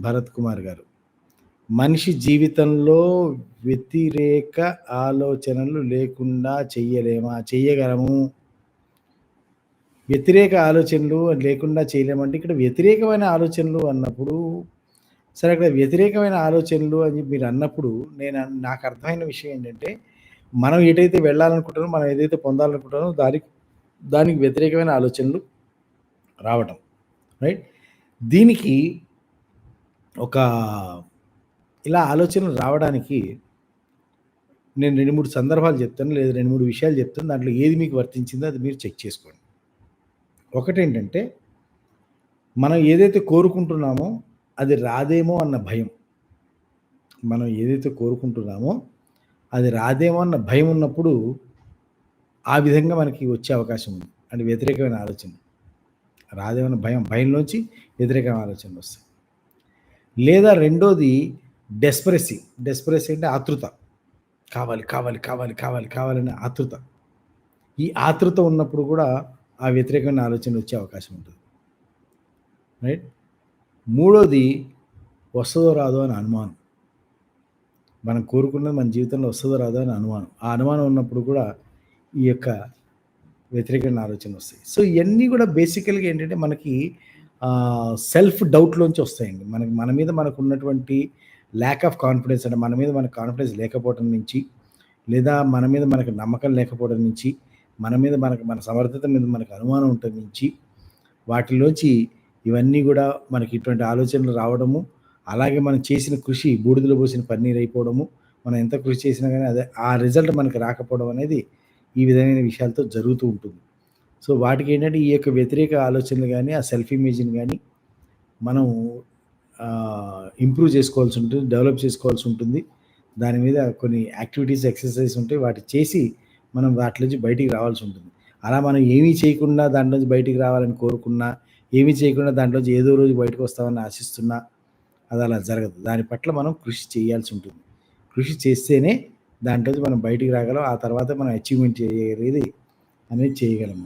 భరత్ కుమార్ గారు. మనిషి జీవితంలో వ్యతిరేక ఆలోచనలు లేకుండా చెయ్యలేమా? చెయ్యగలము. వ్యతిరేక ఆలోచనలు లేకుండా చేయలేమంటే ఇక్కడ వ్యతిరేకమైన ఆలోచనలు అన్నప్పుడు సరే అక్కడ వ్యతిరేకమైన ఆలోచనలు అని మీరు అన్నప్పుడు నేను నాకు అర్థమైన విషయం ఏంటంటే, మనం ఎటైతే వెళ్ళాలనుకుంటున్నామో, మనం ఏదైతే పొందాలనుకుంటున్నామో దానికి దానికి వ్యతిరేకమైన ఆలోచనలు రావటం. రైట్? దీనికి ఒక ఇలా ఆలోచనలు రావడానికి నేను 2, 3 సందర్భాలు చెప్తాను. లేదా 2, 3 విషయాలు చెప్తాను. దాంట్లో ఏది మీకు వర్తించిందో అది మీరు చెక్ చేసుకోండి. ఒకటేంటంటే, మనం ఏదైతే కోరుకుంటున్నామో అది రాదేమో అన్న భయం. మనం ఏదైతే కోరుకుంటున్నామో అది రాదేమో అన్న భయం ఉన్నప్పుడు ఆ విధంగా మనకి వచ్చే అవకాశం ఉంది. అంటే వ్యతిరేకమైన ఆలోచన. రాదేమన్న భయం. భయంలోంచి వ్యతిరేకమైన ఆలోచనలు వస్తాయి లేదా రెండోది డెస్పరసీ. డెస్పరసీ అంటే ఆతృత. కావాలి, కావాలి, కావాలి, కావాలి, కావాలనే ఆతృత. ఈ ఆతృత ఉన్నప్పుడు కూడా ఆ వ్యతిరేకమైన ఆలోచన వచ్చే అవకాశం ఉంటుంది. రైట్? మూడోది వస్తుందో రాదో అని అనుమానం. మనం కోరుకున్నది మన జీవితంలో వస్తుందో రాదో అని అనుమానం. ఆ అనుమానం ఉన్నప్పుడు కూడా ఈ యొక్క వ్యతిరేకమైన ఆలోచన వస్తాయి సో, ఇవన్నీ కూడా బేసికల్‌గా ఏంటంటే మనకి సెల్ఫ్ డౌట్‌లోంచి వస్తాయండి. మనకి మన మీద మనకు ఉన్నటువంటి ల్యాక్ ఆఫ్ కాన్ఫిడెన్స్ అంటే మన మీద మనకు కాన్ఫిడెన్స్ లేకపోవడం నుంచి, లేదా మన మీద మనకు నమ్మకం లేకపోవడం నుంచి, మన మీద మనకు మన సమర్థత మీద మనకు అనుమానం ఉండటం నుంచి, వాటిలోంచి ఇవన్నీ కూడా మనకి ఇటువంటి ఆలోచనలు రావడము, అలాగే మనం చేసిన కృషి బూడిదలో పోసిన పన్నీరైపోవడము, మనం ఎంత కృషి చేసినా కానీ అదే ఆ రిజల్ట్ మనకు రాకపోవడం అనేది ఈ విధమైన విషయాలతో జరుగుతూ ఉంటుంది. సో, వాటికి ఏంటంటే ఈ యొక్క వ్యతిరేక ఆలోచనలు కానీ ఆ సెల్ఫ్ ఇమేజ్‌ని కానీ మనం ఇంప్రూవ్ చేసుకోవాల్సి ఉంటుంది. డెవలప్ చేసుకోవాల్సి ఉంటుంది. దాని మీద కొన్ని యాక్టివిటీస్, ఎక్సర్‌సైజ్ ఉంటాయి. వాటి చేసి మనం వాటిలోంచి బయటికి రావాల్సి ఉంటుంది. అలా మనం ఏమీ చేయకుండా దాంట్లోంచి బయటికి రావాలని కోరుకున్నా, ఏమీ చేయకుండా దాంట్లోంచి ఏదో రోజు బయటకు వస్తామని ఆశిస్తున్నా అది అలా జరగదు. దాని పట్ల మనం కృషి చేయాల్సి ఉంటుంది. కృషి చేస్తేనే దాంట్లోంచి మనం బయటికి రాగలం. ఆ తర్వాత మనం అచీవ్‌మెంట్ చేయగలిగేది అనేది చేయగలం